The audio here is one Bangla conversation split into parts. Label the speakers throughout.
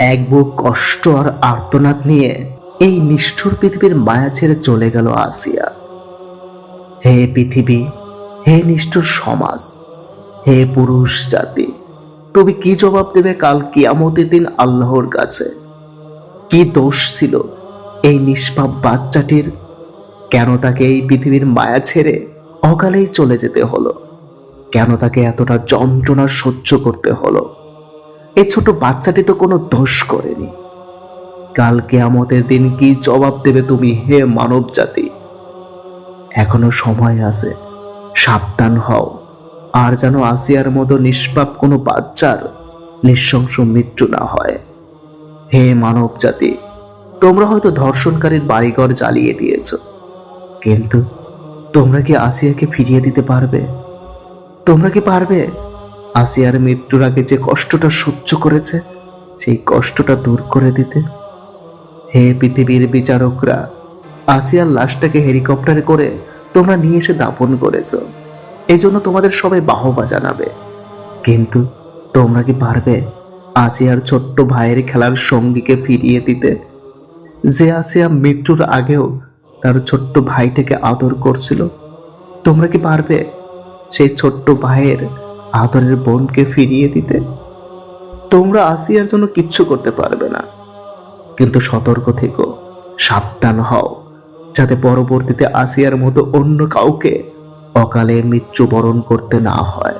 Speaker 1: এক বুক কষ্ট আর আর্তনাদ নিয়ে এই নিষ্ঠুর পৃথিবীর মায়া ছেড়ে চলে গেল আসিয়া। হে পৃথিবী, হে নিষ্ঠুর সমাজ, হে পুরুষ জাতি, তুমি কি জবাব দেবে কাল কিয়ামতের দিন আল্লাহর কাছে? কি দোষ ছিল এই নিষ্পাপ বাচ্চাটির? কেন তাকে এই পৃথিবীর মায়া ছেড়ে অকালেই চলে যেতে হলো? কেন তাকে এতটা যন্ত্রণা সহ্য করতে হলো? এই ছোট বাচ্চাটি তো কোনো দোষ করেনি। কাল কেয়ামতের দিন কি জবাব দেবে তুমি, হে মানব জাতি এখনও সময় আছে, সাবধান হও। আর যেন আসিয়ার মতো নিষ্পাপ কোনো বাচ্চার নৃশংস মৃত্যু না হয়। হে মানব জাতি তোমরা হয়তো ধর্ষণকারীর বাড়িঘর জ্বালিয়ে দিয়েছ। কিন্তু তোমরা কি আসিয়াকে ফিরিয়ে দিতে পারবে? তোমরা কি পারবে? আসিয়ার মৃত্যুর আগে যে কষ্টটা সহ্য করেছে, সেই কষ্টটা দূর করে দিতে। হে পৃথিবীর বিচারকরা, আসিয়ার লাশটাকে হেলিকপ্টারে করে তোমরা নিয়ে এসে দাপন করেছ। এই জন্য তোমাদের সবাই বাহবা জানাবে। কিন্তু তোমরা কি পারবে আসিয়ার ছোট্ট ভাইয়ের খেলার সঙ্গীকে ফিরিয়ে দিতে? যে আসিয়া মৃত্যুর আগেও তার ছোট্ট ভাইটাকে আদর করছিল, তোমরা কি পারবে সেই ছোট্ট ভাইয়ের আদরের বোনকে ফিরিয়ে দিতে? তোমরা আসিয়ার জন্য কিচ্ছু করতে পারবে না। কিন্তু সতর্ক থেকো, সাবধান হও, যাতে পরবর্তীতে আসিয়ার মতো অন্য কাউকে অকালে মৃত্যুবরণ করতে না হয়।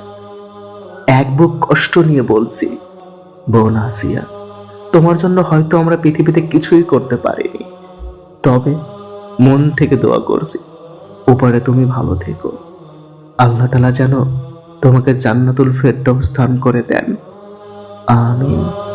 Speaker 1: এক বুক কষ্ট নিয়ে বলছি, বোন আসিয়া, তোমার জন্য হয়তো আমরা পৃথিবীতে কিছুই করতে পারিনি। তবে মন থেকে দোয়া করছি উপরে তুমি ভালো থেকো। আল্লাহ তালা যেন তোমাকে জান্নাতুল ফেরদৌস স্থান করে দেন। আমিন।